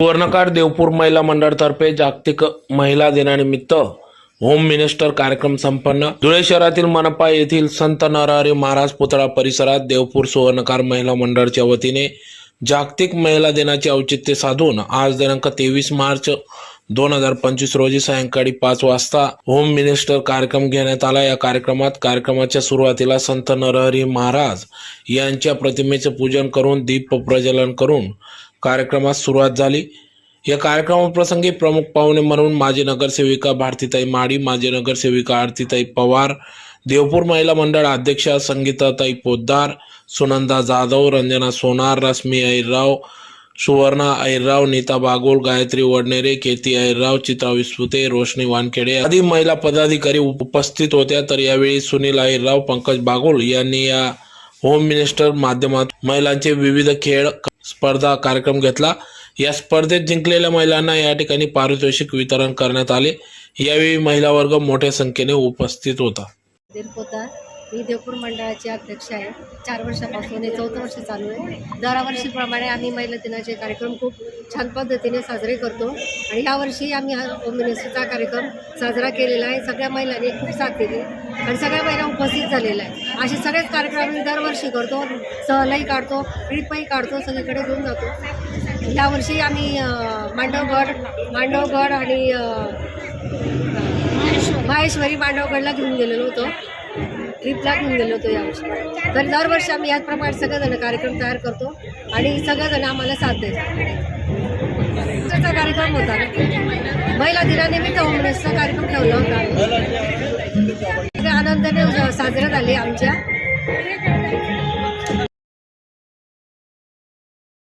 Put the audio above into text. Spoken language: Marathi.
सुवर्णकार देवपूर महिला मंडळातर्फे जागतिक महिला दिनानिमित्त होम मिनिस्टर कार्यक्रम संपन्न. धुळे शहरातील मनपा येथील संत नरहरी महाराज पुतळा परिसरात देवपूर सुवर्णकार महिला मंडळाच्या वतीने जागतिक महिला दिनाचे औचित्य साधून आज दिनांक तेवीस मार्च दोन हजार पंचवीस रोजी सायंकाळी पाच वाजता होम मिनिस्टर कार्यक्रम घेण्यात आला. या कार्यक्रमात कार्यक्रमाच्या सुरुवातीला संत नरहरी महाराज यांच्या प्रतिमेचे पूजन करून दीप प्रज्वलन करून कार्यक्रमास सुरुवात झाली. या कार्यक्रमाप्रसंगी प्रमुख पाहुणे म्हणून माजी नगरसेविका भारतीताई माडी माजी नगरसेविका आरतीताई पवार देवपूर महिला मंडळ अध्यक्षा संगीताताई पोद्दार सुनंदा जाधव रंजना सोनार रश्मी ऐरराव सुवर्णा अहिरराव नीता बागोल गायत्री वडनेरे केती ऐरराव चित्रा विस्पुते रोशनी वानखेडे आदी महिला पदाधिकारी उपस्थित होत्या. तर यावेळी सुनील ऐरराव पंकज बागोल यांनी या होम मिनिस्टर माध्यमात महिलांचे विविध खेळ स्पर्धा कार्यक्रम घेतला. या स्पर्धेत जिंकलेल्या महिलांना या ठिकाणी पारितोषिक वितरण करण्यात आले. यावेळी महिला वर्ग मोठ्या संख्येने उपस्थित होता. मी देवपूर मंडळाची अध्यक्ष आहे. चार वर्षापासून हे चौथं वर्ष चालू आहे. दरवर्षीप्रमाणे आम्ही महिला दिनाचे कार्यक्रम खूप छान पद्धतीने साजरे करतो. आणि यावर्षी आम्ही हा होम मिनिस्टरचा कार्यक्रम साजरा केलेला आहे. सगळ्या महिलांनी खूप साथ दिली. आणि सगळ्या महिला उपस्थित झालेल्या आहे असे सगळेच कार्यक्रम आम्ही दरवर्षी करतो. सहलही काढतो. ट्रिपही काढतो. सगळीकडे घेऊन जातो. यावर्षी आम्ही मांडवगड मांडवगड आणि माहेश्वरी मांडवगडला घेऊन गेलेलो होतो. ट्रिपला घेऊन गेलो होतो यावर्षी तर दरवर्षी आम्ही याचप्रमाणे सगळेजण कार्यक्रम तयार करतो आणि सगळेजण आम्हाला साथ देतात. कार्यक्रम होता महिला दिनानिमित्त होमनेसचा कार्यक्रम ठेवला होता. आनंदाने साजरे झाले आमच्या.